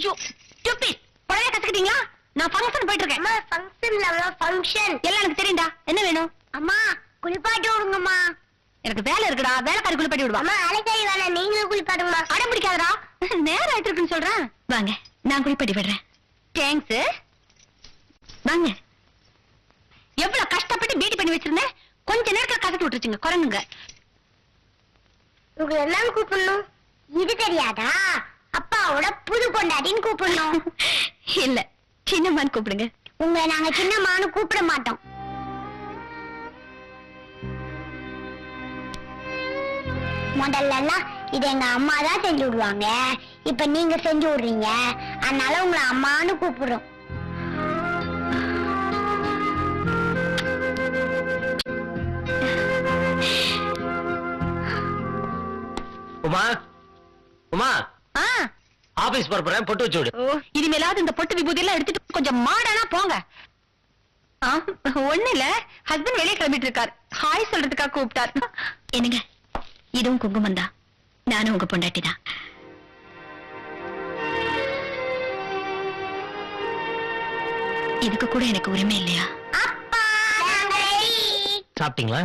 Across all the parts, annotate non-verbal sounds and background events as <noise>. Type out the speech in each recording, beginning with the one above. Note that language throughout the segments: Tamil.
ஐயோ stupid. புடவைய கத்துக்கிட்டீங்களா? நான் ஃபங்க்ஷன் போயிட்டு இருக்கேன் அம்மா ஃபங்க்ஷன்ல ஃபங்க்ஷன் எல்லாம் எனக்கு தெரியும்டா. என்ன வேணும்? அம்மா குளிப்பாட்டி விடுங்கம்மா. எனக்கு வேலை இருக்குடா. வேலைக்காரி குளிப்பாட்டி விடுவா. அம்மா அலைக்காரி வேணாம் நீங்களும் குளிப்பாட்டுங்கம்மா. அடம் பிடிக்காதடா. நேரம் ஆயிட்டு இருக்குன்னு சொல்றேன். வாங்க நான் குளிப்பாட்டி விடுறேன். தேங்க்ஸ் வாங்க. எவ்வளவு கஷ்டப்பட்டு பியூட்டி பண்ணி வச்சிருந்தேன். கொஞ்ச நேரத்துல கசக்கி விட்டுருச்சுங்க. குரங்குங்க. உங்களுக்கு என்னன்னு கூப்பிடணும். இது தெரியாதா? அப்பாவோட புது கொண்டாட்டின்னு கூப்பிடணும். இல்ல சின்னம்மான்னு கூப்பிடுங்க. உங்களை நாங்க சின்னம்மான்னு கூப்பிட மாட்டோம். முதல்ல எல்லாம் இது எங்க அம்மா தான் செஞ்சு விடுவாங்க. இப்ப நீங்க செஞ்சு விடுறீங்க. அதனால உங்களை அம்மான்னு கூப்பிடுறோம். உமா? உமா? ஆபீஸ் போறேன் பொட்டு வச்சு விடு. இனிமேலாவது இந்த பொட்டு விபூதி எல்லாம் எடுத்துட்டு கொஞ்சம் மாடானா போங்க. ஆ, ஒண்ணு இல்ல. ஹஸ்பண்ட் வெளியே கிளம்பிட்டு இருக்கார். ஹாய் சொல்றதுக்காக கூப்பிட்டார். என்னங்க? இதுவும் குங்குமம் தான். நானும் உங்க பொண்டாட்டி தான். இதுக்கு கூட எனக்கு உரிமை இல்லையா. சாப்பிட்டீங்களா?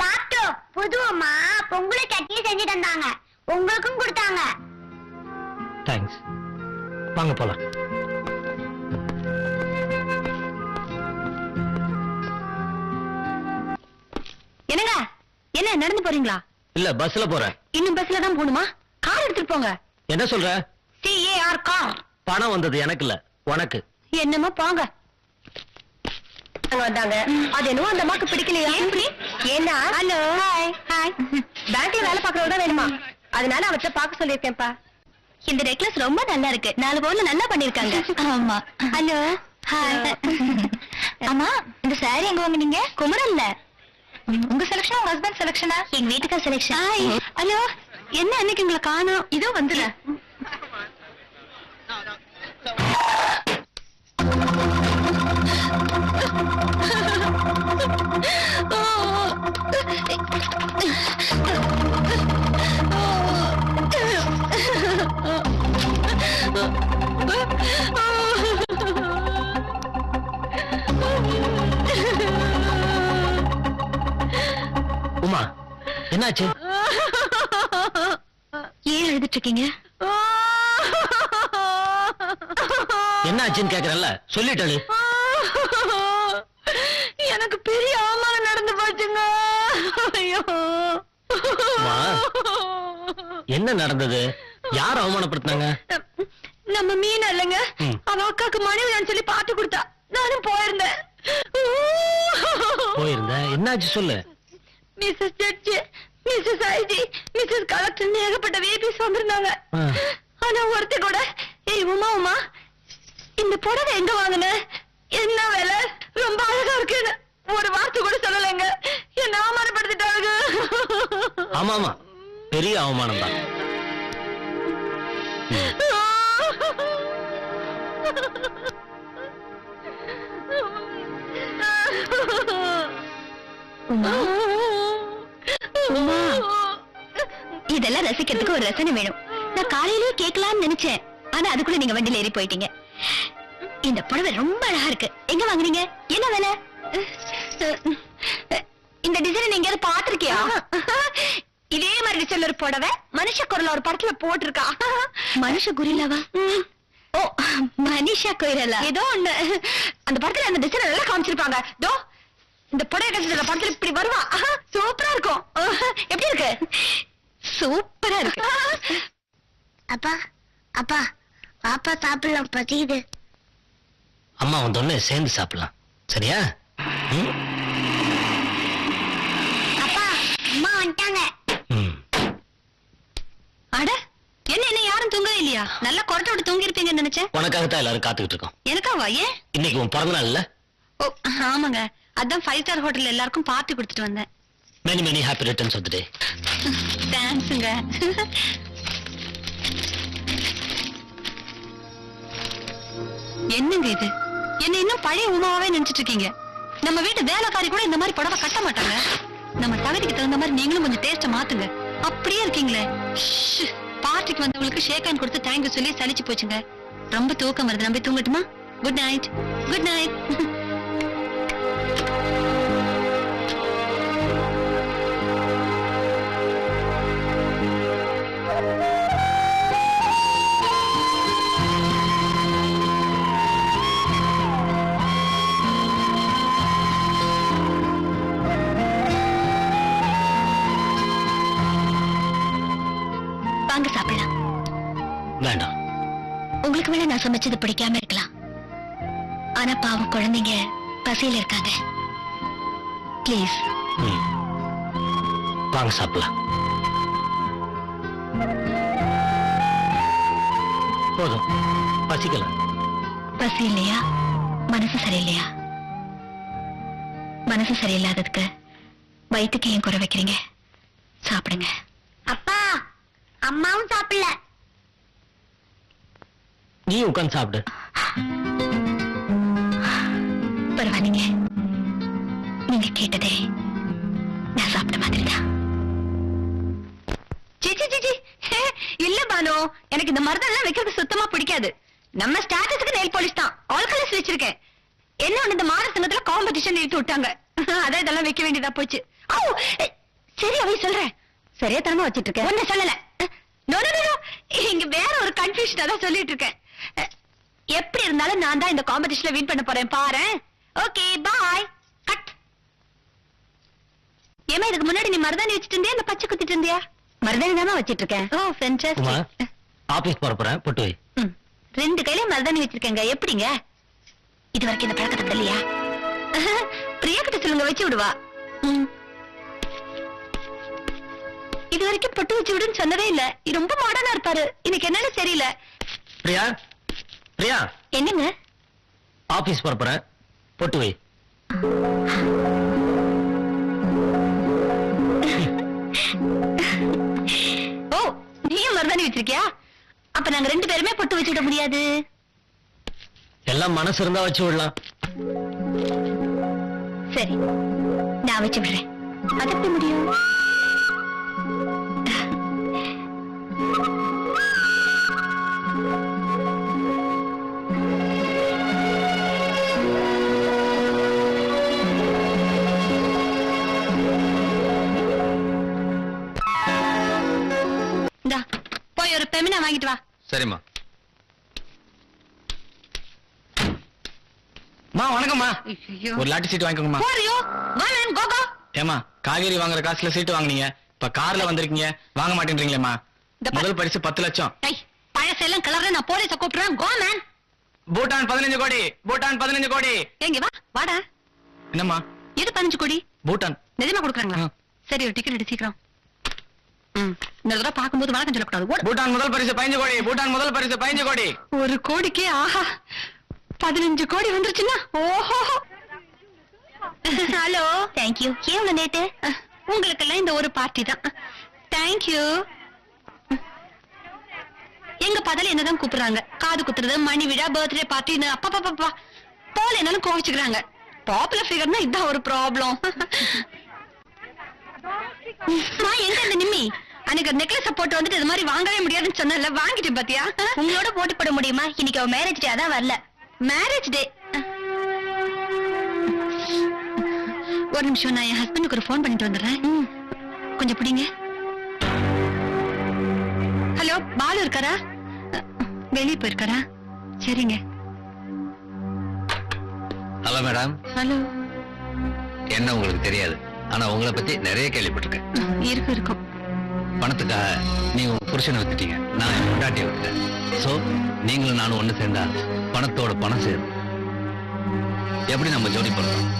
சாப்பிட்டோம். புது அம்மா பொங்கலை சட்னி செஞ்சு தந்தாங்க. உங்களுக்கும் கொடுத்தாங்க. தேங்க்ஸ் வாங்க போலாம். என்னங்க? என்ன நடந்து போறீங்களா? இல்ல பஸ்ல போறேன். இன்னும் பஸ்ல தான் போகணுமா? கார் எடுத்துட்டு போங்க. என்ன சொல்ற? சிஏஆர் கார் பணம் வந்தது எனக்கு இல்ல. உனக்கு? என்னமோ போங்க. வந்தாங்க. அது என்னவோ அந்த அம்மாக்கு பிடிக்கலையா? ஏன்னா? ஹலோ ஹாய் ஹாய் பேங்க்ல வேலை பாக்குறவங்க வேணுமா? அதனால அவர்கிட்ட பாக்க சொல்லிருக்கேன்ப்பா இந்த நெக்லஸ் ரொம்ப நல்லா இருக்கு. நாலு பவுன்ல நல்லா பண்ணிருக்காங்க. <laughs> ஆமா. ஹலோ <laughs> அம்மா இந்த சாரி எங்க வாங்குனீங்க? குமரல்ல உங்க செலக்ஷன் உங்க ஹஸ்பண்ட் செலக்ஷனா எங்க வீட்டுக்கு செலக்ஷன் ஹலோ என்ன அன்னைக்கு உங்களை காணோம்? இதோ வந்துல <laughs> உமா என்னாச்சு? ஏன் எழுதிட்டு இருக்கீங்க என்னாச்சுன்னு கேக்குறல்ல சொல்லிட்டலு எனக்கு பெரிய அவமானம் நடந்து போச்சுங்க. ஐயோ. என்ன நடந்தது? யார் அவமானப்படுத்தினாங்க? நம்ம மீன் இல்லைங்க. அவ அக்காக்கு மனைவி சொல்லி பாத்து கொடுத்தா நானும் போயிருந்தேன். போயிருந்த? என்னாச்சு சொல்லு. Mrs judge Mrs IG Mrs collector ஏகப்பட்ட வேபிஸ் வந்திருந்தாங்க. ஆனா ஒருத்தி கூட ஏய் உமா உமா இந்த புடவை எங்க வாங்குன? என்ன விலை? ரொம்ப அழகா இருக்குன்னு ஒரு வார்த்தை கூட சொல்லலைங்க. என்ன அவமானப்படுத்திட்டாங்க ஆமா ஆமா பெரிய அவமானம் தான் இதெல்லாம் ரசிக்கிறதுக்கு ஒரு ரசனை வேணும். நான் காலையிலேயே கேட்கலாம்னு நினைச்சேன். ஆனா அதுக்குள்ள நீங்க வண்டியில ஏறி போயிட்டீங்க. இந்த புடவை ரொம்ப அழகா இருக்கு. எங்க வாங்குனீங்க? என்ன விலை? இந்த டிசைன் எங்கேயாவது பாத்திருக்கியா இதே மாதிரி டிசைன்ல ஒரு புடவை மனுஷ குரல் ஒரு படத்துல போட்டிருக்கா. மனுஷ குரிலாவா? ஓ மனிஷா கொய்ரலா ஏதோ ஒண்ணு. அந்த படத்துல அந்த டிசைன் நல்லா காமிச்சிருப்பாங்க. தோ இந்த புடவை கட்டில படத்துல இப்படி வருவா. சூப்பரா இருக்கும். எப்படி இருக்கு? சூப்பரா இருக்கு. அப்பா அப்பா பாப்பா சாப்பிடலாம் பசிக்குது. அம்மா வந்தோடனே சேர்ந்து சாப்பிடலாம். சரியா? ம்? அப்பா அம்மா வந்துட்டாங்க ம். அட என்ன என்ன இல்லையா? நல்லா கொரட்டை விட்டு தூங்கி இருப்பீங்கன்னு நினைச்சேன். உனக்காகத்தான் எல்லாரும் காத்துக்கிட்டு இருக்கோம். எனக்காவா? ஏன்? இன்னைக்கு உன் பிறந்த நாள் இல்ல? ஓ ஆமாங்க. அதான் ஃபைவ் ஸ்டார் ஹோட்டல்ல எல்லாருக்கும் பார்ட்டி கொடுத்துட்டு வந்தேன். Many many happy returns of the day தேங்க்ஸுங்க என்னங்க இது? என்ன இன்னும் பழைய உமாவே நினைச்சிட்டு இருக்கீங்க. நம்ம வீட்டு வேலைக்காரி கூட இந்த மாதிரி புடவை கட்ட மாட்டாங்க. நம்ம தகுதிக்கு தகுந்த மாதிரி நீங்களும் கொஞ்சம் டேஸ்ட மாத்துங்க. அப்படியே இருக்கீங்களே. பார்ட்டிக்கு வந்தவங்களுக்கு ஷேக் ஹேண்ட் கொடுத்து தேங்க்யூ சொல்லி சலிச்சு போச்சுங்க. ரொம்ப தூக்கம் வருது. நம்பி தூங்கட்டுமா? குட் நைட் குட் நைட் வேணா நான் சமைச்சது பிடிக்காம இருக்கலாம். ஆனா பாவம் குழந்தைங்க பசியில இருக்காங்க. ப்ளீஸ். வாங்க சாப்பிடலாம். போதும். பசிக்கல. பசி இல்லையா? மனசு சரியில்லையா? மனசு சரியில்லாததுக்கு வயிற்றுக்கு ஏன் குறை வைக்கிறீங்க? சாப்பிடுங்க. அப்பா அம்மாவும் சாப்பிடல. நீ உட்காந்து சாப்பிடு. பரவாயில்லைங்க. நீங்க கேட்டதே நான் சாப்பிட்ட மாதிரிதான். சிச்சி சிச்சி இல்ல பானு எனக்கு இந்த மருந்தெல்லாம் வைக்கிறது சுத்தமா பிடிக்காது. நம்ம ஸ்டாட்டஸுக்கு நெல் பாலிஷ் தான். ஆல் கலர்ஸ் வச்சிருக்கேன். என்ன ஒண்ணு இந்த மாத சங்கத்துல காம்படிஷன் இழுத்து விட்டாங்க. <laughs> அதான் இதெல்லாம் வைக்க வேண்டியதா போச்சு. ஓ சரி அவை சொல்றேன். சரியா தரமா வச்சிட்டு இருக்கேன். ஒண்ணு சொல்லல. நோ நோ இங்க வேற ஒரு கன்ஃபியூஷன் அதான் சொல்லிட்டு இருக்கேன். எப்படி இருந்தாலும் நான் தான் இந்த காம்படிஷன்ல வின் பண்ண போறேன் பாரு. ஓகே பாய் கட் ஏமா இதுக்கு முன்னாடி நீ மருதாணி வச்சிட்டு இருந்தியா இந்த பச்சை குத்திட்டு இருந்தியா? மருதாணி தானே வச்சிட்டு இருக்கேன் ஓ ஃபென்டாஸ்டிக் ஆபீஸ் போற போறேன் பொட்டு வை. ரெண்டு கையில மருதாணி வச்சிருக்கேங்க எப்படிங்க? இது வரைக்கும் இந்த பழக்கத்தை விடலையா? <laughs> பிரியா கிட்ட சொல்லுங்க வச்சு விடுவா. இது வரைக்கும் பொட்டு வச்சு விடுன்னு சொன்னதே இல்ல. இது ரொம்ப மாடர்னா இருப்பாரு. இன்னைக்கு என்னன்னு தெரியல. பிரியா பிரியா. என்னங்க? ஆபீஸ் போற போறேன். பொட்டு வை. ஓ நீயும் மருதாணி வச்சிருக்கியா? அப்ப நாங்க ரெண்டு பேருமே பொட்டு வச்சு விட முடியாது. எல்லாம் மனசு இருந்தா வச்சு விடலாம். சரி நான் வச்சு விடுறேன். அது எப்படி முடியும். ஒரு லாட்டி சீட் வாங்கிக்கோங்கம்மா. ஏமா காய்கறி வாங்குற காசுல சீட்டு வாங்குனீங்க. இப்ப கார்ல வந்திருக்கீங்க. வாங்க மாட்டேன்றீங்களேம்மா. முதல் பரிசு பத்து லட்சம். பழசெல்லாம் கலர்ற நான் போலீஸ கூப்பிடுறேன். கோ மேன் பூட்டான் பதினஞ்சு கோடி பூட்டான் பதினஞ்சு கோடி. எங்க வா வாடா. என்னம்மா? எது பதினஞ்சு கோடி? பூட்டான். நிஜமா கொடுக்குறாங்களா. சரி ஒரு டிக்கெட் எடு சீக்கிரம். இந்த தடவை பார்க்கும்போது வணக்கம் சொல்லக்கூடாது ஓடு. பூட்டான் முதல் பரிசு பதினஞ்சு கோடி பூட்டான் முதல் பரிசு பதினஞ்சு கோடி. ஒரு கோடிக்கு ஆஹா. பதினஞ்சு கோடி வந்துருச்சுன்னா? ஓஹோ! ஹலோ. தேங்க்யூ உங்க நேத்து உங்களுக்கெல்லாம் இந்த ஒரு பார்ட்டி தான். தேங்க்யூ எங்க பதல என்னதான் கூப்பிடுறாங்க? காது குத்துறது மணி விழா பர்த்டே பார்ட்டின்னு அப்பா பாப்பா போல என்னாலும் கோவிச்சுக்கிறாங்க. பாப்புலர் ஃபிகர்னா இதான் ஒரு ப்ராப்ளம் எங்க இந்த நிம்மி? அன்னைக்கு நெக்லஸ் போட்டு வந்துட்டு இது மாதிரி வாங்கவே முடியாதுன்னு சொன்னல வாங்கிட்டேன் பாத்தியா? உங்களோட போட்டி போட முடியுமா? இன்னைக்கு அவ மேரேஜ் அதான் வரல. மேரேஜ் டே ஒரு நிமிஷம் நான் என் ஹஸ்பண்டுக்கு ஒரு ஃபோன் பண்ணிட்டு வந்துடுறேன். கொஞ்சம் பிடிங்க. ஹலோ பாலு இருக்காரா? வெளியே போயிருக்காரா? சரிங்க. ஹலோ மேடம் ஹலோ என்ன உங்களுக்கு தெரியாது. ஆனா உங்களை பத்தி நிறைய கேள்விப்பட்டிருக்கேன். இருக்கும் இருக்கும். பணத்துக்காக நீங்க உங்க புருஷனை வித்துட்டீங்க. நான் பொண்டாட்டியை வித்துட்டேன் சோ நீங்களும் நானும் ஒண்ணு சேர்ந்தா பணத்தோட பணம் சேரும். எப்படி நம்ம ஜோடி பண்ணலாம்?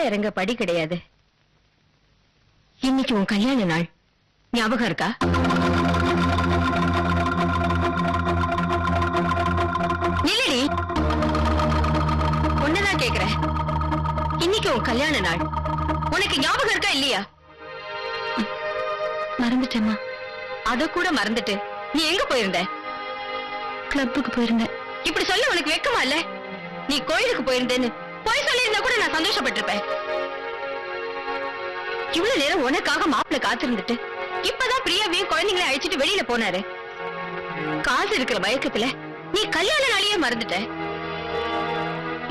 கீழே இறங்க படி கிடையாது. இன்னைக்கு உன் கல்யாண நாள். ஞாபகம் இருக்கா? ஒண்ணுதான் கேக்குறேன். இன்னைக்கு இன்னைக்கு உன் கல்யாண நாள். உனக்கு ஞாபகம் இருக்கா இல்லையா? மறந்துட்டேம்மா. அத கூட மறந்துட்டு நீ எங்க போயிருந்த? கிளப்புக்கு போயிருந்தேன். இப்படி சொல்ல உனக்கு வெக்கமா இல்ல? நீ கோயிலுக்கு போயிருந்தேன்னு இருந்தா கூட நான் சந்தோஷப்பட்டிருப்பேன். இவ்வளவு நேரம் உனக்காக மாப்பிள்ள காத்திருந்துட்டு இப்பதான் பிரியாவையும் குழந்தைங்களை அழைச்சிட்டு வெளியில போனாரு. காசு இருக்கிற மயக்கத்துல நீ கல்யாண நாளையே மறந்துட்ட.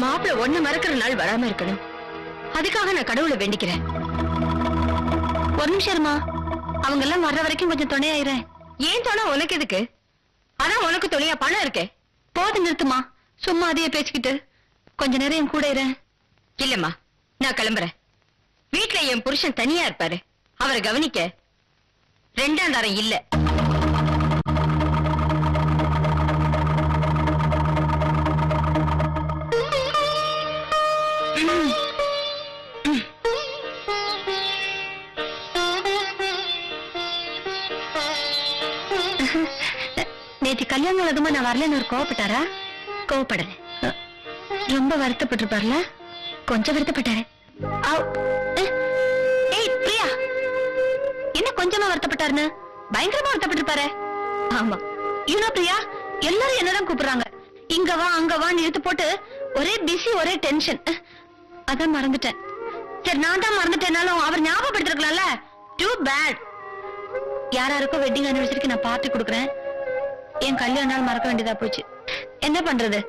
மாப்பிள்ள ஒண்ணு மறக்கிற நாள் வராம இருக்கணும். அதுக்காக நான் கடவுளை வேண்டிக்கிறேன். ஒரு நிமிஷம் அவங்க எல்லாம் வர்ற வரைக்கும் கொஞ்சம் துணையாயிரேன் ஏன் துணை உனக்கு எதுக்கு? அதான் உனக்கு துணையா பணம் இருக்கே. போது நிறுத்துமா சும்மா அதையே பேசிக்கிட்டு. கொஞ்ச நேரம் என் கூட இறேன் இல்லம்மா நான் கிளம்புறேன். வீட்ல என் புருஷன் தனியா இருப்பாரு. அவரை கவனிக்க ரெண்டாம் தரம் இல்ல. நேற்று கல்யாணம் அதுமா நான் வரலன்னு ஒரு கோவப்பட்டாரா? கோவப்படல. ரொம்ப வருத்தப்பட்டிருப்பார்ல? கொஞ்சம் வருத்தப்பட்டாரு. ஏய் பிரியா. என்ன கொஞ்சமா வருத்தப்பட்டாருன்னு? பயங்கரமா வருத்தப்பட்டிருப்பாரு. ஆமா. யூனோ பிரியா எல்லாரும் என்னதான் கூப்பிடுறாங்க. இங்க வா அங்க வான்னு இழுத்து போட்டு ஒரே பிஸி ஒரே டென்ஷன் அதான் மறந்துட்டேன். சரி நான் தான் மறந்துட்டேனாலும் அவர் ஞாபகப்படுத்திருக்கலாம்ல? டூ பேட் யாராருக்கும் வெட்டிங் அனிவர்சரிக்கு நான் பார்ட்டி கொடுக்குறேன். என் கல்யாணம் மறக்க வேண்டியதா போச்சு. என்ன பண்றது?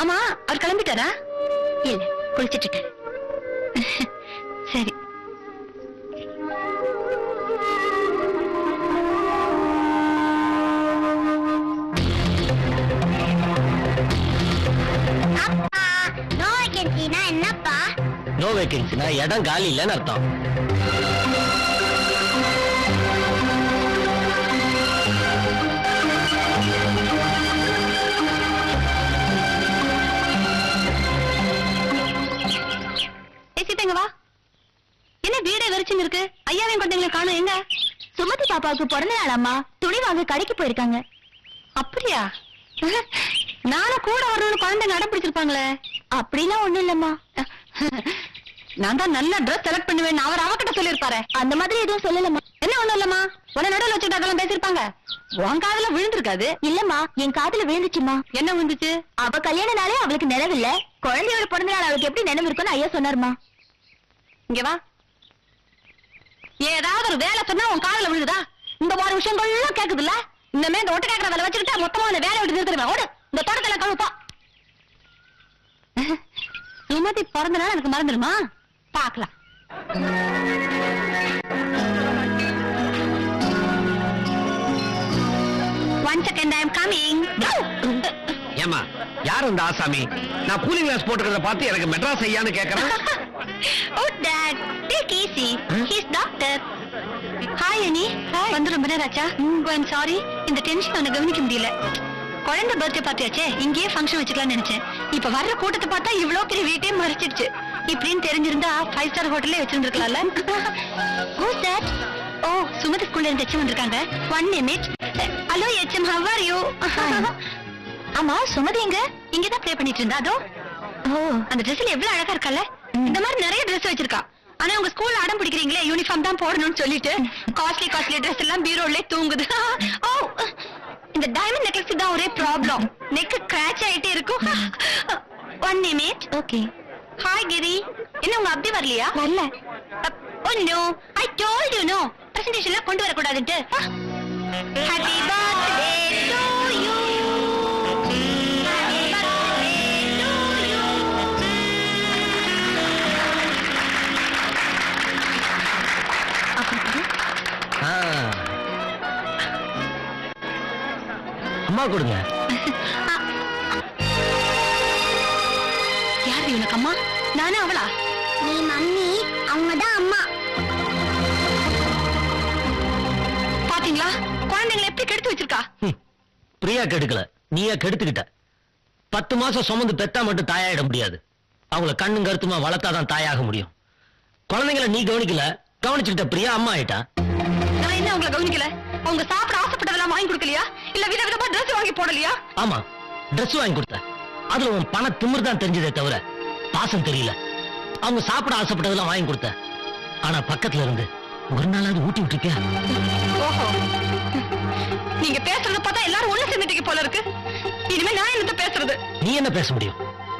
ஆமா அவர் கிளம்பிட்டாரா? இல்ல குளிச்சிட்டு இருக்காரு சரி. அப்பா நோ வேகன்சினா என்னப்பா? நோ வேகன்சினா இடம் காலி இல்லைன்னு அர்த்தம். வீடே இருக்கு? ஐயாவையும் குழந்தைங்களை காணும். எங்க? சுமதி பாப்பாவுக்கு பிறந்த நாள் அம்மா. துணி வாங்க கடைக்கு போயிருக்காங்க. அப்படியா? நானும் கூட வரணும்னு குழந்தைங்க அடம் பிடிச்சிருப்பாங்களே. அப்படிலாம் ஒண்ணும் இல்லம்மா. நான் தான் நல்ல ட்ரெஸ் செலக்ட் பண்ணுவேன் அவர் அவகிட்ட சொல்லிருப்பாரு அந்த மாதிரி எதுவும் சொல்லலம்மா. என்ன ஒண்ணும் இல்லம்மா? உன நடுவில் வச்சுட்டு அதெல்லாம் பேசிருப்பாங்க உன் காதுல விழுந்திருக்காது. இல்லம்மா என் காதுல விழுந்துச்சுமா என்ன விழுந்துச்சு? அவ கல்யாண நாளே அவளுக்கு நினைவில்ல. குழந்தையோட பிறந்த நாள் அவளுக்கு எப்படி நினைவு இருக்குன்னு ஐயா சொன்னாருமா இங்க வா. ஏதாவது ஒரு வேலை சொன்னா உன் காதல விழுகுதா? இந்த மாதிரி விஷயங்கள்லாம் கேக்குதுல்ல? இனிமே இந்த ஒட்டு கேக்குற வேலை வச்சுக்கிட்டா மொத்தமா அந்த வேலை விட்டு நிறுத்திடுவேன். ஓடு இந்த தோட்டத்துல கழுப்பா <laughs> சுமதி பிறந்த நாள் எனக்கு மறந்துடுமா? பாக்கலாம் one second I coming. Coming ஏமா யார் அந்த ஆசாமி? நான் கூலிங் கிளாஸ் போட்டுக்கிறத பார்த்து எனக்கு மெட்ராஸ் ஐயான்னு கேக்குறேன். ஓ dad take easy he's doctor hi Annie வந்து ரொம்ப நேரம் ஆச்சா? ஐ எம் சாரி இந்த டென்ஷன் அவனை கவனிக்க முடியல. குழந்தை பர்த்டே பார்ட்டியாச்சே இங்கேயே ஃபங்க்ஷன் வச்சுக்கலாம்னு நினைச்சேன். இப்ப வர்ற கூட்டத்தை பார்த்தா இவ்ளோ பெரிய வீட்டே மறைச்சிடுச்சு. இப்படின்னு தெரிஞ்சிருந்தா ஃபைவ் ஸ்டார் ஹோட்டல்லே வச்சிருந்துருக்கலாம்ல? ஓ <laughs> சார் ஓ சுமதி ஸ்கூல்ல இருந்து எச்எம் வந்திருக்காங்க. One minute hello HM how are you ஆமா சுமதி எங்க? இங்க தான் ப்ளே பண்ணிட்டு இருந்தா அதோ. ஓ அந்த ட்ரெஸ்ல எவ்வளவு அழகா இருக்கல்ல? இந்த மாதிரி நிறைய Dress வச்சிருக்கா. ஆனா உங்க ஸ்கூல்ல அடம் பிடிக்கிறீங்களே யூனிஃபார்ம் தான் போடணும்னு சொல்லிட்டு. காஸ்ட்லி காஸ்ட்லி Dress எல்லாம் பீரோல தூங்குது. <laughs> ஓ இந்த டைமண்ட் நெக்லஸ் தான் ஒரே ப்ராப்ளம் நெக் கிராச் ஆயிட்டே இருக்கும். One minute okay hi Giri. என்ன உங்க அப்படி வரலையா? வரல. ஓ no I told you no பிரசன்டேஷன்ல கொண்டு வர கூடாதுட்டு ஹாப்பி பர்த்டே அம்மா கொடுங்க. <laughs> யார் இவனுக்கு அம்மா? நானே அவளா? நீ மம்மி அவங்க தான் அம்மா. பாத்தீங்களா? குழந்தைங்களை எப்படி கெடுத்து வச்சிருக்கா? பிரியா கெடுக்கல. நீயா கெடுத்துக்கிட்ட. பத்து மாசம் சுமந்து பெத்தா மட்டும் தாயாயிட முடியாது. அவங்கள கண்ணும் கருத்துமா வளர்த்தாதான் தாயாக முடியும். குழந்தைங்கள நீ கவனிக்கல. கவனிச்சுக்கிட்ட பிரியா அம்மா ஆயிட்டா? நான் என்ன உங்களை கவனிக்கல? அவங்க சாப்பிட ஆசைப்பட்டதெல்லாம் வாங்கி கொடுக்கலையா? இல்ல வித விதமா Dress வாங்கி போடலையா? ஆமா Dress வாங்கி கொடுத்த அதுல உன் பண திமிர் தான் தெரிஞ்சதே தவிர பாசம் தெரியல. அவங்க சாப்பிட ஆசைப்பட்டதெல்லாம் வாங்கி கொடுத்த ஆனா பக்கத்துல இருந்து ஒரு நாளாவது ஊட்டி விட்டுருக்கியா? ஓஹோ. நீங்க பேசுறத பார்த்தா எல்லாரும் ஒண்ணு சேர்ந்துட்டீங்க போல இருக்கு. இனிமே நான் என்னத்த பேசுறது? நீ என்ன பேச முடியும்?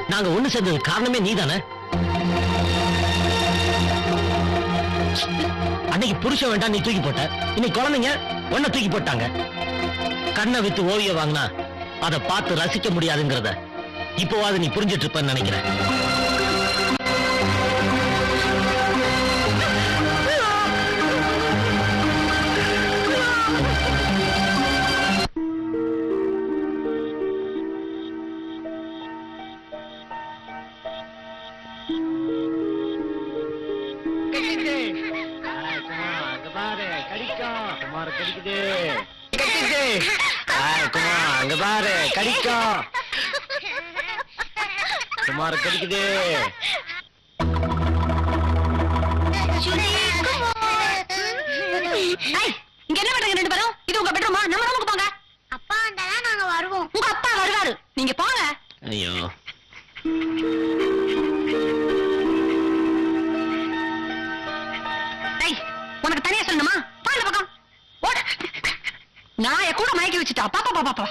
நாங்க ஒண்ணு சேர்ந்தது காரணமே நீதானே? அன்னைக்கு புருஷன் வேண்டாம் நீ தூக்கி போட்ட. இன்னைக்கு குழந்தைங்க ஒன்ன தூக்கி போட்டாங்க. கண்ணை வித்து ஓவியம் வாங்கினா அதை பார்த்து ரசிக்க முடியாதுங்கிறத இப்போவாது நீ புரிஞ்சிட்டு இருப்பன்னு நினைக்கிறேன். குமார் கடிக்குது. ஏய், இங்க என்ன பண்றீங்க ரெண்டு பேரும்? இது உங்க பெட்ரூமா நம்ம ரூமுக்கு போங்க. அப்பா வந்தாதான் நாங்க வருவோம். உங்க அப்பா வருவாரு. நீங்க போங்க. ஐயோ. உனக்கு தனியா சொல்லணுமா? போ இந்த பக்கம். ஓட. நாய கூட மயக்கி வச்சுட்டா. பாப்பா பாப்பா பாப்பா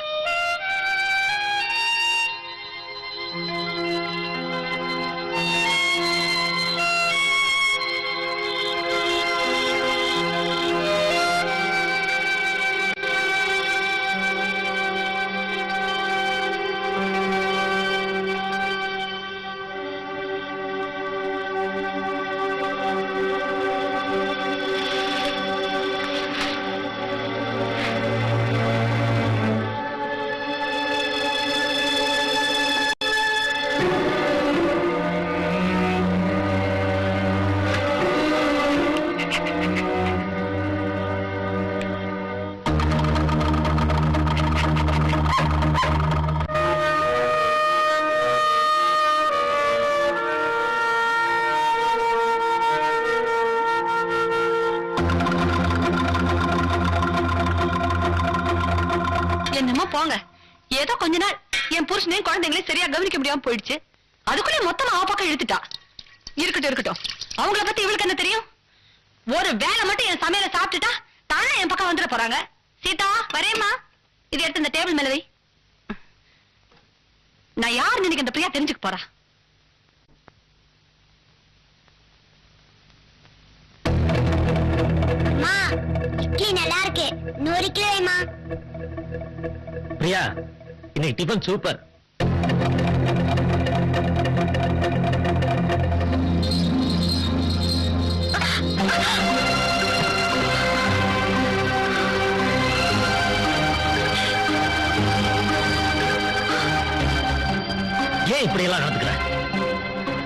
கொஞ்ச நாள் என் புருஷனையும் குழந்தைங்களையும் சரியா கவனிக்க முடியாம போயிடுச்சு. அதுக்குள்ளே மொத்தமா அவ பக்கம் இழுத்துட்டா. இருக்கட்டும் இருக்கட்டும். அவங்கள பத்தி இவளுக்கு என்ன தெரியும்? ஒரு வேலை மட்டும் என் சமையல சாப்பிட்டுட்டா தானே என் பக்கம் வந்துட போறாங்க. சீதா வரேம்மா. இது எடுத்து இந்த டேபிள் மேல வை. நான் யார் நினைக்க இந்த பிரியா தெரிஞ்சுக்க போறா? இட்லி நல்லா இருக்கு. நூறு கிலோ பிரியா இன்னைக்கு டிஃபன் சூப்பர் ஏன் இப்படி எல்லாம் நடந்துக்கிற?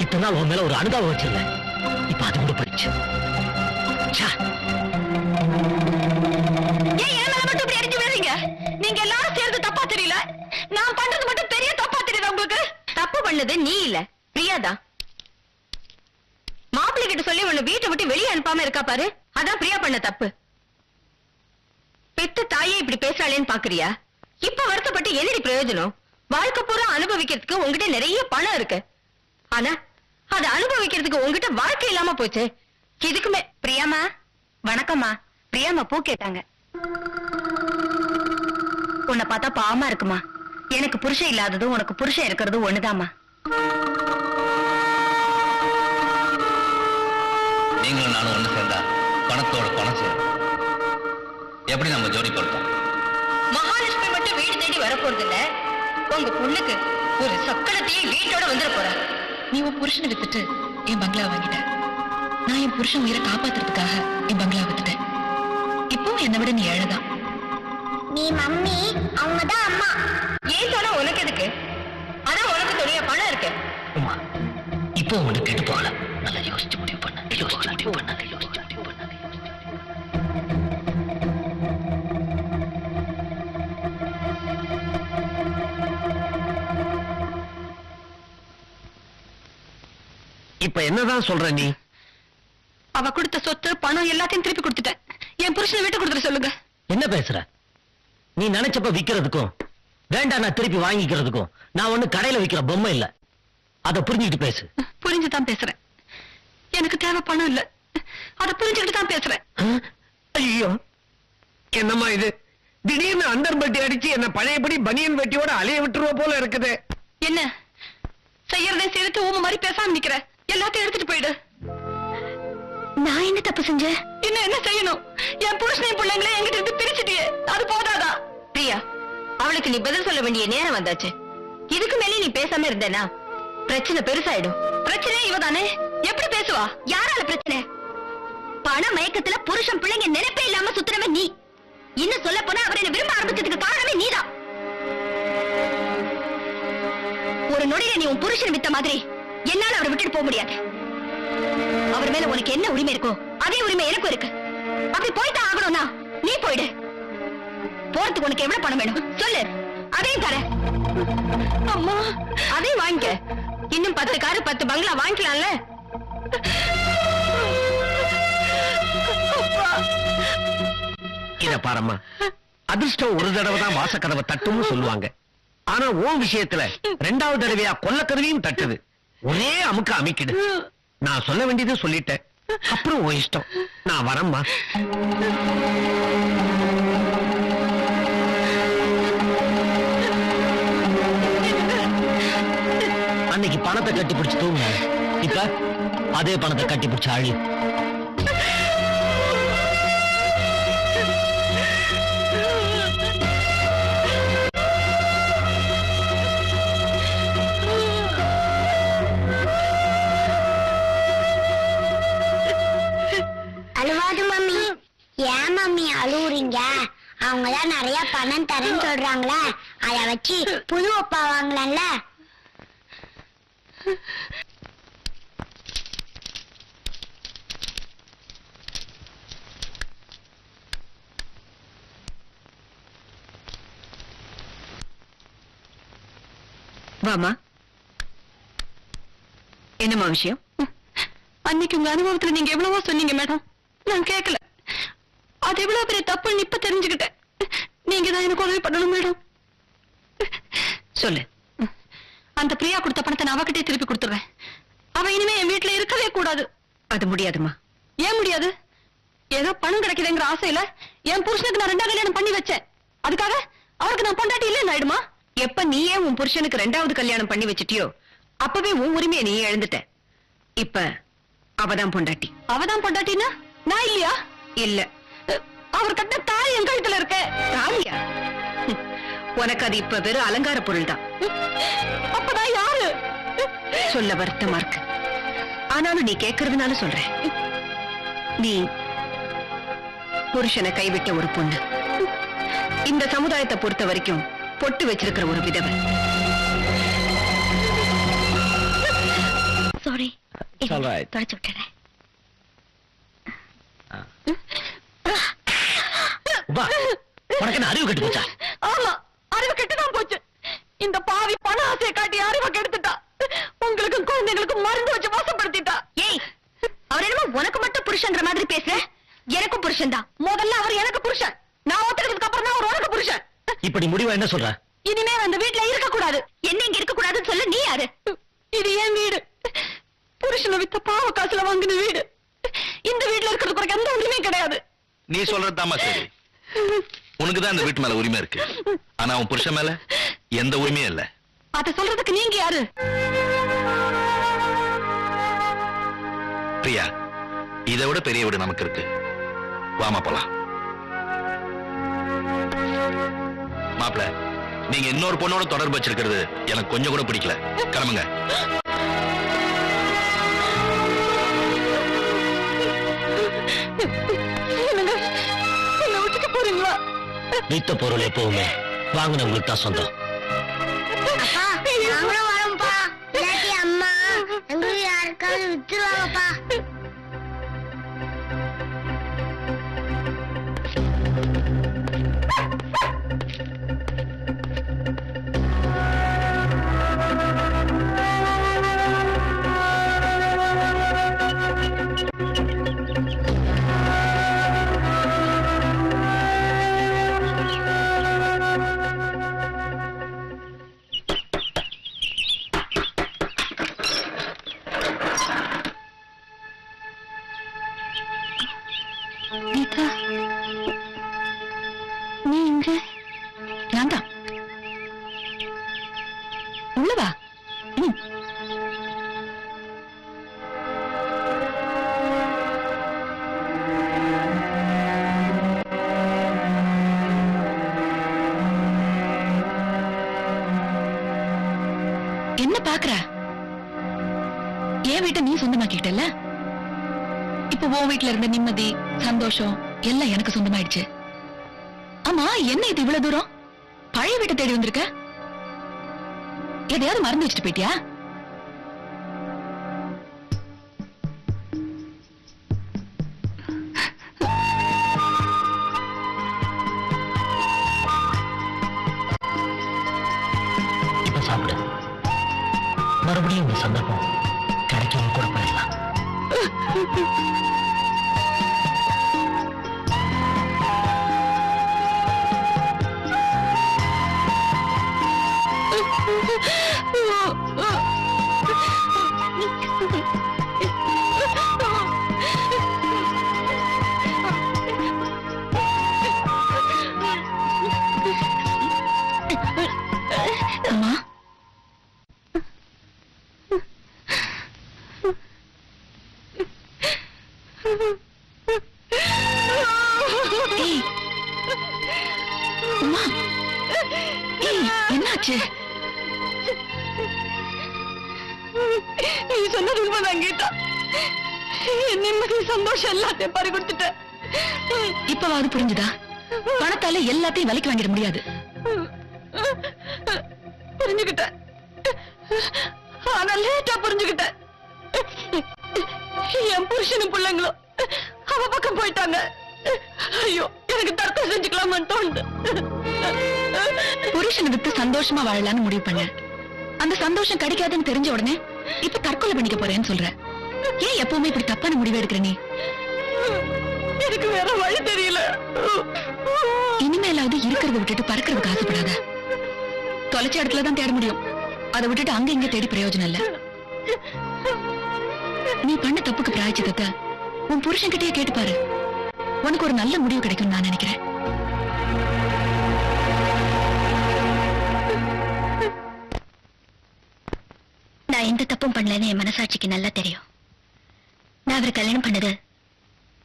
இத்தனை நாள் உன் மேல ஒரு அனுதாபம் வச்சிருந்தேன் இப்ப அது கூட படிச்சு ச்சே. ஏன் என் மேல மட்டும் இப்படி அடிச்சு விழுறீங்க நீங்க எல்லாரும் சேர்ந்து தப்பா தெரியல நான் பண்றது மட்டும் பெரிய தப்பா தெரியுதா உங்களுக்கு தப்பு பண்ணது நீ இல்ல. பிரியாதான் மாப்பிள்ளை கிட்ட சொல்லி உன்னை வீட்டை விட்டு வெளியே அனுப்பாம இருக்கா பாரு. அதான் பிரியா பண்ண தப்பு. பெத்த தாயே இப்படி பேசுறாளேன்னு பாக்குறியா? இப்ப வருத்தப்பட்டு என்னடி பிரயோஜனம்? வாழ்க்கை பூரா அனுபவிக்கிறதுக்கு உங்ககிட்ட நிறைய பணம் இருக்கு. ஆனா அதை அனுபவிக்கிறதுக்கு உங்ககிட்ட வாழ்க்கை இல்லாம போச்சு. இதுக்குமே பிரியாமா? வணக்கம்மா. பிரியாமா பூ கேட்டாங்க. உன்னை பார்த்தா பாவமா இருக்குமா? எனக்கு புருஷன் இல்லாததும் உனக்கு புருஷன் இருக்கிறதும் ஒண்ணுதாம்மா. நீங்களும் நானும் ஒண்ணு சேர்ந்தா பணத்தோட பணம் சேரும். எப்படி நம்ம ஜோடி பொருத்தம்? மகாலட்சுமி மட்டும் வீடு தேடி வரப்போறது இல்ல உங்க பொண்ணுக்கு ஒரு சக்கரத்தையே வீட்டோட வந்துட போற. நீ உன் புருஷனை வித்துட்டு என் பங்களா வாங்கிட்ட. நான் என் புருஷன் உயிரை காப்பாத்துறதுக்காக என் பங்களா வித்துட்டேன் இப்போ என்னை விட நீ ஏழைதான். நீ மம்மி அவங்க தான் அம்மா. ஏன் சொன்னா உனக்கு எதுக்கு? அம்மா இப்போ உனக்கு கெட்டு போகல. நல்லா யோசிச்சு முடிவு பண்ண. யோசிச்சு முடிவு பண்ண. யோசிச்சு முடிவு பண்ண இப்ப என்னதான் சொல்ற நீ? அவ கொடுத்த சொத்து பணம் எல்லாத்தையும் திருப்பி கொடுத்துட்டேன் என் புருஷனை விட்டு கொடுத்துட சொல்லுங்க. என்ன பேசுற? நீ நினைச்சப்ப விக்கிறதுக்கும் வேண்டாம் நான் திருப்பி வாங்கிக்கிறதுக்கும் நான் ஒண்ணு கடையில விக்கிற பொம்மை இல்ல. அதை புரிஞ்சுக்கிட்டு பேசு. புரிஞ்சுதான் பேசுறேன். எனக்கு தேவை பணம் இல்ல. அத புரிஞ்சுக்கிட்டு தான் பேசுறேன். ஐயோ என்னம்மா இது? திடீர்னு அந்தர்பட்டி அடிச்சு என்ன பழையபடி பனியன் வெட்டியோட அலைய விட்டுருவ போல இருக்குது. என்ன? செய்யறதே சேர்த்து ஊம மாதிரி பேசாம நிக்கிற. எல்லாத்தையும் எடுத்துட்டு போயிடு. நான் என்ன தப்பு செஞ்சேன் இன்னும் என்ன செய்யணும்? என் புருஷனையும் பிள்ளைங்களே என்கிட்ட இருந்து பிரிச்சுட்டியே. அது போதாதா? பிரியா அவளுக்கு நீ பதில் சொல்ல வேண்டிய நேரம் வந்தாச்சு. இதுக்கு மேலே நீ பேசாம இருந்தேனா? பிரச்சனை பெருசாயிடும். பிரச்சனை இவதானே? எப்படி பேசுவா? யாரால பிரச்சனை? பண மயக்கத்துல புருஷன் பிள்ளைங்க நினைப்பே இல்லாம சுத்துறவன் நீ. இன்னும் சொல்ல போனா அவர் என்ன விரும்ப ஆரம்பிச்சதுக்கு காரணமே நீதான் ஒரு நொடியில நீ உன் புருஷன் வித்த மாதிரி என்னால அவரை விட்டுட்டு போக முடியாது. அவர் மேல உனக்கு என்ன உரிமை இருக்கோ அதே உரிமை எனக்கும் இருக்கு. அப்படி போய்தான் ஆகணும்னா நீ போயிடு. போறதுக்கு உனக்கு எவ்வளவு பணம் வேணும்? சொல்லு. அதையும் தர அம்மா அதையும் வாங்கிக்க. இன்னும் பத்து காரு பத்து பங்களா வாங்கிக்கலாம்ல? இத பாரம்மா. அதிர்ஷ்டம் ஒரு தடவை தான் வாசக்கதவை தட்டும்னு சொல்லுவாங்க. ஆனா உன் விஷயத்துல ரெண்டாவது தடவையா கொல்லக்கதவையும் தட்டுது. ஒரே அமுக்க அமைக்கிடு. நான் சொல்ல வேண்டியது சொல்லிட்டேன். அப்புறம் உன் இஷ்டம். நான் வரம்மா. பணத்தை கட்டி பிடிச்சு தூங்க இப்ப அதே பணத்தை கட்டி பிடிச்சு அழி. அழுவாது மம்மி. ஏன் மம்மி அழுவுறீங்க? அவங்க நிறைய பணம் தரேன்னு சொல்றாங்களே. அத வச்சு புது ஒப்பா வாங்கலாம்ல? வாமா என்னம்மா விஷயம் அன்னைக்கு உங்க அனுபவத்துல நீங்க எவ்வளவோ சொன்னீங்க மேடம் நான் கேட்கல அது எவ்வளவு பெரிய தப்புன்னு இப்ப தெரிஞ்சுக்கிட்டேன் நீங்க தான் எனக்கு உதவி பண்ணணும் மேடம் சொல்லு அந்த பிரியா கொடுத்த பணத்தை நான் அவகிட்டே திருப்பி கொடுத்துறேன் அவ இனிமே என் வீட்டுல இருக்கவே கூடாது. அது முடியாதுமா ஏன் முடியாது? ஏதோ பணம் கிடைக்குதுங்கிற ஆசையில என் புருஷனுக்கு நான் ரெண்டாவது கல்யாணம் பண்ணி வச்சேன். அதுக்காக அவருக்கு நான் பொண்டாட்டி இல்லைன்னு ஆயிடுமா? எப்ப நீயே உன் புருஷனுக்கு ரெண்டாவது கல்யாணம் பண்ணி வச்சிட்டியோ அப்பவே உன் உரிமையை நீ இழந்துட்ட. இப்ப அவதான் பொண்டாட்டி. அவதான் பொண்டாட்டினா நான் இல்லையா? இல்ல. அவர் கட்ட தாய் என் கழுத்துல இருக்க. தாலியா உனக்கு அது இப்ப வெறும் அலங்கார பொருள் தான் அப்பதான் யாரு? சொல்ல வருத்தமா இருக்கு ஆனாலும் நீ கேக்குறதுனால சொல்றேன். நீ புருஷனை கைவிட்ட ஒரு பொண்ணு. இந்த சமுதாயத்தை பொறுத்த வரைக்கும் பொட்டு வச்சிருக்கிற ஒரு விதவை சாரி. தொடச்சு விட்டுறேன். உனக்கு அறிவு கட்டு போச்சா? ஆமா. அறிவு கெட்டுதான் போச்சு. இந்த பாவி பண ஆசையை காட்டி அறிவை கெடுத்துட்டா. உங்களுக்கும் குழந்தைங்களுக்கும் மருந்து வச்சு மோசப்படுத்திட்டா. ஏய் அவர் என்னமோ உனக்கு மட்டும் புருஷன்ற மாதிரி பேசுற? எனக்கும் புருஷன் தான் முதல்ல அவர் எனக்கு புருஷன். நான் ஒத்துக்கிறதுக்கு அப்புறம் தான் அவர் உனக்கு புருஷன். இப்ப நீ முடிவா என்ன சொல்ற? இனிமே அந்த வீட்டுல இருக்க கூடாது என்ன இங்க இருக்க கூடாதுன்னு சொல்ல நீ யாரு? இது என் வீடு. புருஷனை வித்த பாவ காசுல வாங்கின வீடு. இந்த வீட்டுல இருக்கிறது குறைக்க எந்த உரிமையும் கிடையாது. நீ சொல்றதுதாம்மா சரி. உனக்கு தான் இந்த வீட்டு மேல உரிமை இருக்கு. ஆனா உன் புருஷன் மேல எந்த உரிமையும் இல்ல. அத சொல்றதுக்கு நீங்க யாரு? பிரியா இதை விட பெரிய வீடு நமக்கு இருக்கு. வாமா போலாம். மாப்பிள நீங்க இன்னொரு பொண்ணோட தொடர்பு வச்சிருக்கிறது எனக்கு கொஞ்சம் கூட பிடிக்கல. கிளம்புங்க. <laughs> வித்த பொருள் எப்பவுமே வாங்கினவங்களுக்கு தான் சொந்தம். அப்பா நாங்களும் வரோம்ப்பா. இல்லாட்டி அம்மா எங்களுக்கு யாருக்காவது வித்துருவாங்கப்பா என்ன பாக்குற என் வீட்டை நீ சொந்தமாக்கிட்டல இப்ப உன் வீட்டுல இருந்த நிம்மதி சந்தோஷம் எல்லாம் எனக்கு சொந்தமாயிடுச்சு. ஆமா என்ன இது இவ்வளவு தூரம்? பழைய வீட்டை தேடி வந்திருக்க? எதையாவது மறந்து வச்சுட்டு போயிட்டியா? அம்மா. என்னாச்சு? நீ சொன்னது உண்மைதான் கீதா. என் நிம்மதி சந்தோஷம் எல்லாத்தையும் பறி கொடுத்துட்டேன் இப்பவாவது புரிஞ்சுதா? பணத்தால எல்லாத்தையும் விலைக்கு வாங்கிட முடியாது. பிள்ளைங்களும் அவ பக்கம் போயிட்டாங்க. ஐயோ எனக்கு தற்கொலை செஞ்சுக்கலாமான்னு தோணுது. புருஷனை விட்டு சந்தோஷமா வாழலாம்னு முடிவு பண்ண. அந்த சந்தோஷம் கிடைக்காதுன்னு தெரிஞ்ச உடனே இப்ப தற்கொலை பண்ணிக்க போறேன்னு சொல்ற. ஏன் எப்பவுமே இப்படி தப்பான முடிவு எடுக்கிற நீ? எனக்கு வேற வழி தெரியல. இனிமேலாவது இருக்கிறத விட்டுட்டு பறக்கிறதுக்கு ஆசைப்படாத. தொலைச்ச இடத்துல தான் தேட முடியும். அதை விட்டுட்டு அங்க இங்க தேடி பிரயோஜனம் இல்ல. நீ பண்ண தப்புக்கு பிராய்ச்சித்தத்தை உன் புருஷன்கிட்டயே கேட்டு பாரு. உனக்கு ஒரு நல்ல முடிவு கிடைக்கும் நான் நினைக்கிறேன். நான் எந்த தப்பும் பண்ணலன்னு என் மனசாட்சிக்கு நல்லா தெரியும். நான் அவரை கல்யாணம் பண்ணது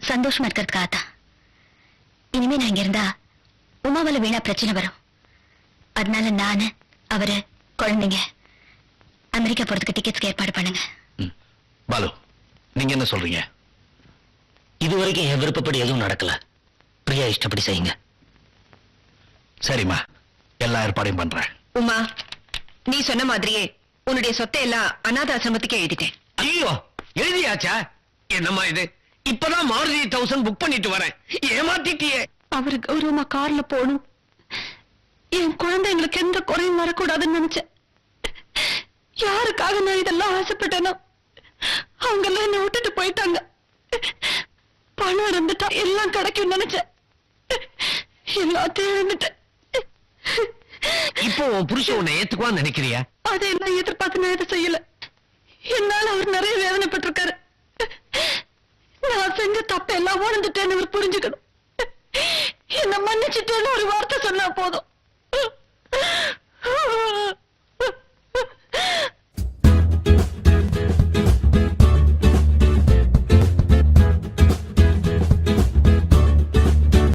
சந்தோஷமா இருக்கிறதுக்காக தான். இனிமே நான் இங்க இருந்தா உமாவில வீணா பிரச்சனை வரும். அதனால நானு அவரு குழந்தைங்க அமெரிக்கா போறதுக்கு டிக்கெட்ஸ்க்கு ஏற்பாடு பண்ணுங்க. ம். பாலு நீங்க என்ன சொல்றீங்க? இது வரைக்கும் என் விருப்பப்படி எதுவும் நடக்கல. பிரியா இஷ்டப்படி செய்யுங்க. சரிம்மா. எல்லா ஏற்பாடையும் பண்றேன். உமா நீ சொன்ன மாதிரியே உன்னுடைய சொத்தை எல்லாம் அநாத ஆசிரமத்துக்கு எழுதிட்டேன். ஐயோ எழுதியாச்சா? என்னம்மா இது? இப்பதான் மாருதி தௌசண்ட் புக் பண்ணிட்டு வரேன். ஏமாத்திட்டியே. அவரு கௌரவமா கார்ல போகணும். என் குழந்தைங்களுக்கு எந்த குறையும் வரக்கூடாதுன்னு நினைச்சேன். யாருக்காக நான் இதெல்லாம் ஆசைப்பட்டேனோ? அவங்க எல்லாம் என்ன விட்டுட்டு போயிட்டாங்க. பணம் இருந்துட்டா எல்லாம் கிடைக்கும் நினைச்சேன். எல்லாத்தையும் இருந்துட்டேன் இப்போ உன் புருஷன் உன்னை ஏத்துக்குவான்னு நினைக்கிறியா? அதை எல்லாம் எதிர்பார்த்து நான் எதை செய்யல. என்னால அவர் நிறைய வேதனைப்பட்டிருக்காரு. நான் செஞ்ச தப்ப எல்லாம் உணர்ந்துட்டேன்னு அவர் புரிஞ்சுக்கணும். என்ன மன்னிச்சுட்டேன்னு ஒரு வார்த்தை சொன்னா போதும்.